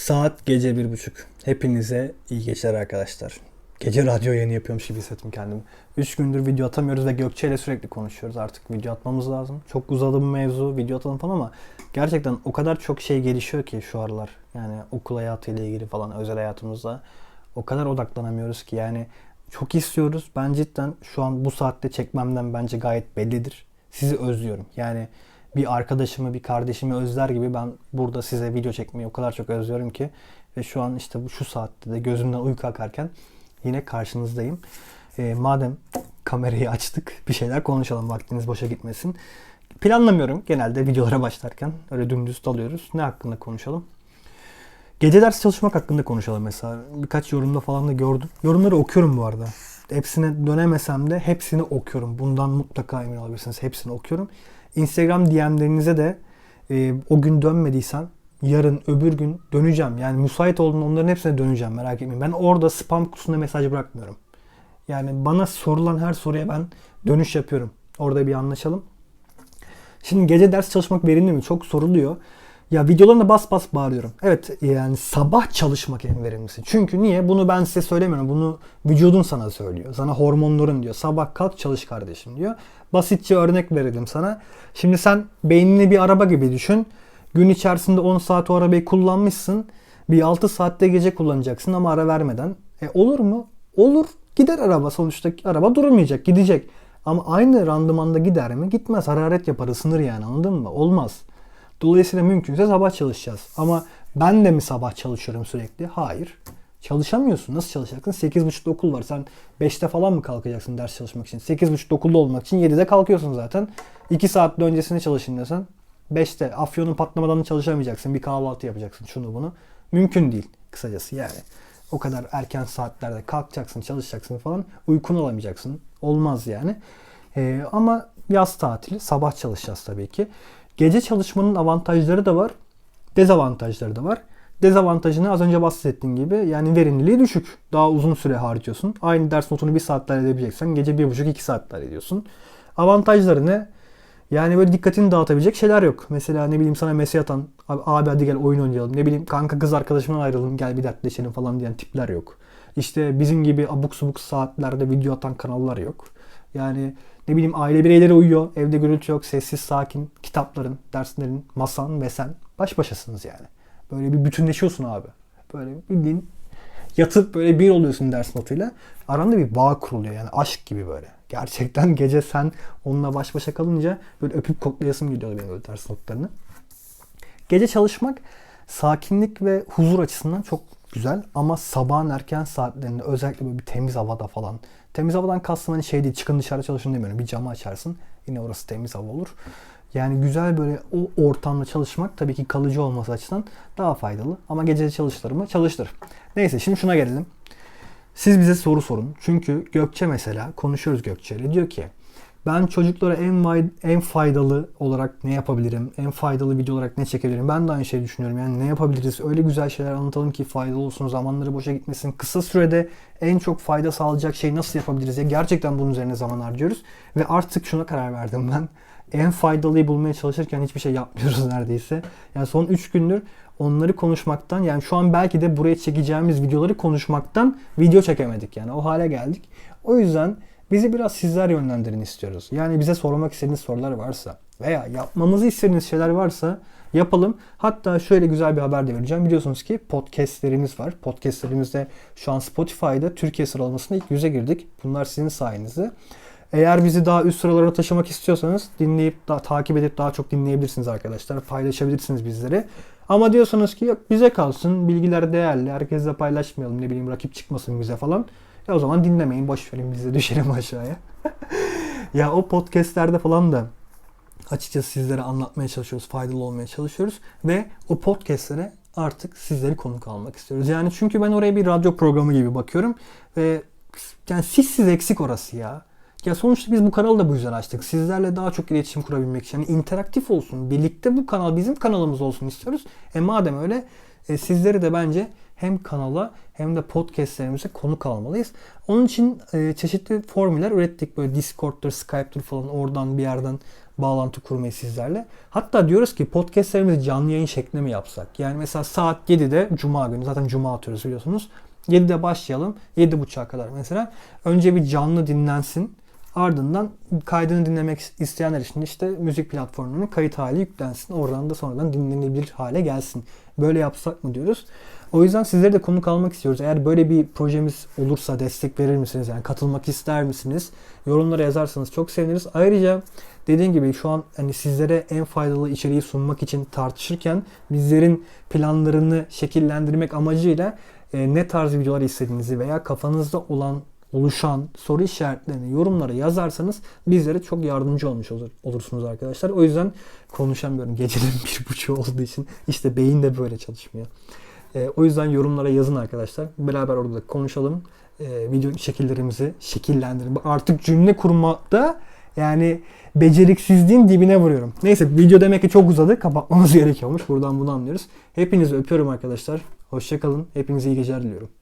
Saat gece bir buçuk. Hepinize iyi geceler arkadaşlar. Gece radyo yayını yapıyormuş gibi hissettim kendimi. 3 gündür video atamıyoruz ve Gökçe ile sürekli konuşuyoruz. Artık video atmamız lazım. Çok uzadı bu mevzu, video atalım falan ama gerçekten o kadar çok şey gelişiyor ki şu aralar. Yani okul hayatıyla ilgili falan, özel hayatımızda o kadar odaklanamıyoruz ki yani çok istiyoruz. Ben cidden şu an bu saatte çekmemden bence gayet bellidir. Sizi özlüyorum. Yani bir arkadaşımı, bir kardeşimi özler gibi ben burada size video çekmeyi o kadar çok özlüyorum ki ve şu an işte bu şu saatte de gözümden uyku akarken yine karşınızdayım. E, madem kamerayı açtık bir şeyler konuşalım vaktiniz boşa gitmesin. Planlamıyorum genelde videolara başlarken. Öyle dümdüz dalıyoruz. Ne hakkında konuşalım? Gece ders çalışmak hakkında konuşalım mesela. Birkaç yorumda falan da gördüm. Yorumları okuyorum bu arada. Hepsine dönemesem de hepsini okuyorum. Bundan mutlaka emin olabilirsiniz. Hepsini okuyorum. Instagram DM'lerinize de e, o gün dönmediysen yarın öbür gün döneceğim. Yani müsait olduğunda onların hepsine döneceğim merak etmeyin. Ben orada spam kutusunda mesaj bırakmıyorum. Yani bana sorulan her soruya ben dönüş yapıyorum. Orada bir anlaşalım. Şimdi gece ders çalışmak verimli mi? Çok soruluyor. Ya videolarında bas bas bağırıyorum. Evet yani sabah çalışmak en verimlisi. Çünkü niye? Bunu ben size söylemiyorum. Bunu vücudun sana söylüyor. Sana hormonların diyor. Sabah kalk çalış kardeşim diyor. Basitçe örnek verelim sana. Şimdi sen beynini bir araba gibi düşün. Gün içerisinde 10 saat o arabayı kullanmışsın. Bir 6 saatte gece kullanacaksın ama ara vermeden. E olur mu? Olur. Gider araba sonuçta. Araba durmayacak. Gidecek. Ama aynı randımanda gider mi? Gitmez. Hararet yapar. ısınır yani anladın mı? Olmaz. Dolayısıyla mümkünse sabah çalışacağız. Ama ben de mi sabah çalışıyorum sürekli? Hayır. Çalışamıyorsun. Nasıl çalışacaksın? 8.30'da okul var. Sen 5'te falan mı kalkacaksın ders çalışmak için? 8.30'da okulda olmak için 7'de kalkıyorsun zaten. 2 saat öncesinde çalışayım desen 5'te afyonun patlamadan çalışamayacaksın. Bir kahvaltı yapacaksın. Şunu bunu. Mümkün değil kısacası yani. O kadar erken saatlerde kalkacaksın, çalışacaksın falan. Uykunu alamayacaksın. Olmaz yani. Ee, ama yaz tatili. Sabah çalışacağız tabii ki. Gece çalışmanın avantajları da var. Dezavantajları da var. Dezavantajını az önce bahsettiğim gibi yani verimliliği düşük. Daha uzun süre harcıyorsun. Aynı ders notunu bir saatte edebileceksen gece bir buçuk iki saatte ediyorsun. Avantajları ne? Yani böyle dikkatini dağıtabilecek şeyler yok. Mesela ne bileyim sana mesaj atan abi, abi hadi gel oyun oynayalım. Ne bileyim kanka kız arkadaşımdan ayrılalım gel bir dertleşelim falan diyen tipler yok. İşte bizim gibi abuk subuk saatlerde video atan kanallar yok. Yani ne bileyim aile bireyleri uyuyor. Evde gürültü yok. Sessiz sakin. Kitapların, derslerin, masan ve sen baş başasınız yani. Böyle bir bütünleşiyorsun abi. Böyle bildiğin yatıp böyle bir oluyorsun ders notuyla. Aranda bir bağ kuruluyor yani aşk gibi böyle. Gerçekten gece sen onunla baş başa kalınca böyle öpüp koklayasım geliyor benim böyle ders notlarını. Gece çalışmak sakinlik ve huzur açısından çok güzel ama sabahın erken saatlerinde özellikle böyle bir temiz havada falan. Temiz havadan kastım hani şey değil çıkın dışarı çalışın demiyorum. Bir camı açarsın yine orası temiz hava olur. Yani güzel böyle o ortamda çalışmak tabii ki kalıcı olması açısından daha faydalı. Ama gece çalıştır mı? Çalıştır. Neyse şimdi şuna gelelim. Siz bize soru sorun. Çünkü Gökçe mesela konuşuyoruz Gökçe ile diyor ki ben çocuklara en en faydalı olarak ne yapabilirim? En faydalı video olarak ne çekebilirim? Ben de aynı şeyi düşünüyorum. Yani ne yapabiliriz? Öyle güzel şeyler anlatalım ki faydalı olsun, zamanları boşa gitmesin. Kısa sürede en çok fayda sağlayacak şey nasıl yapabiliriz? Ya gerçekten bunun üzerine zaman harcıyoruz ve artık şuna karar verdim ben. En faydalıyı bulmaya çalışırken hiçbir şey yapmıyoruz neredeyse. Yani son 3 gündür onları konuşmaktan yani şu an belki de buraya çekeceğimiz videoları konuşmaktan video çekemedik yani o hale geldik. O yüzden Bizi biraz sizler yönlendirin istiyoruz. Yani bize sormak istediğiniz sorular varsa veya yapmamızı istediğiniz şeyler varsa yapalım. Hatta şöyle güzel bir haber de vereceğim. Biliyorsunuz ki podcastlerimiz var. Podcastlerimizde şu an Spotify'da Türkiye sıralamasında ilk yüze girdik. Bunlar sizin sayenizde. Eğer bizi daha üst sıralara taşımak istiyorsanız dinleyip daha, takip edip daha çok dinleyebilirsiniz arkadaşlar. Paylaşabilirsiniz bizleri. Ama diyorsanız ki yok bize kalsın, bilgiler değerli, herkesle paylaşmayalım, ne bileyim rakip çıkmasın bize falan. Ya o zaman dinlemeyin boş verin biz de düşelim aşağıya. ya o podcastlerde falan da açıkçası sizlere anlatmaya çalışıyoruz, faydalı olmaya çalışıyoruz ve o podcastlere artık sizleri konuk almak istiyoruz. Yani çünkü ben oraya bir radyo programı gibi bakıyorum ve yani siz eksik orası ya. Ya sonuçta biz bu kanalı da bu yüzden açtık. Sizlerle daha çok iletişim kurabilmek için. Yani interaktif olsun. Birlikte bu kanal bizim kanalımız olsun istiyoruz. E madem öyle e, sizleri de bence hem kanala hem de podcastlerimize konuk almalıyız. Onun için e, çeşitli formüller ürettik. Böyle Discord'dur, Skype'dur falan oradan bir yerden bağlantı kurmayı sizlerle. Hatta diyoruz ki podcastlerimizi canlı yayın şeklinde mi yapsak? Yani mesela saat 7'de Cuma günü zaten Cuma atıyoruz biliyorsunuz. 7'de başlayalım. 7.30'a kadar mesela. Önce bir canlı dinlensin. Ardından kaydını dinlemek isteyenler için işte müzik platformlarının kayıt hali yüklensin. Oradan da sonradan dinlenebilir hale gelsin. Böyle yapsak mı diyoruz. O yüzden sizlere de konuk almak istiyoruz. Eğer böyle bir projemiz olursa destek verir misiniz? Yani katılmak ister misiniz? Yorumlara yazarsanız çok seviniriz. Ayrıca dediğim gibi şu an hani sizlere en faydalı içeriği sunmak için tartışırken bizlerin planlarını şekillendirmek amacıyla e, ne tarz videolar istediğinizi veya kafanızda olan oluşan soru işaretlerini yorumlara yazarsanız bizlere çok yardımcı olmuş olur, olursunuz arkadaşlar. O yüzden konuşamıyorum gecenin bir buçuğu olduğu için. işte beyin de böyle çalışmıyor. E, o yüzden yorumlara yazın arkadaşlar. Beraber orada da konuşalım. E, video şekillerimizi şekillendirin. Artık cümle kurmakta yani beceriksizliğin dibine vuruyorum. Neyse video demek ki çok uzadı. Kapatmamız gerekiyormuş. Buradan bunu anlıyoruz. Hepinizi öpüyorum arkadaşlar. Hoşçakalın. Hepinize iyi geceler diliyorum.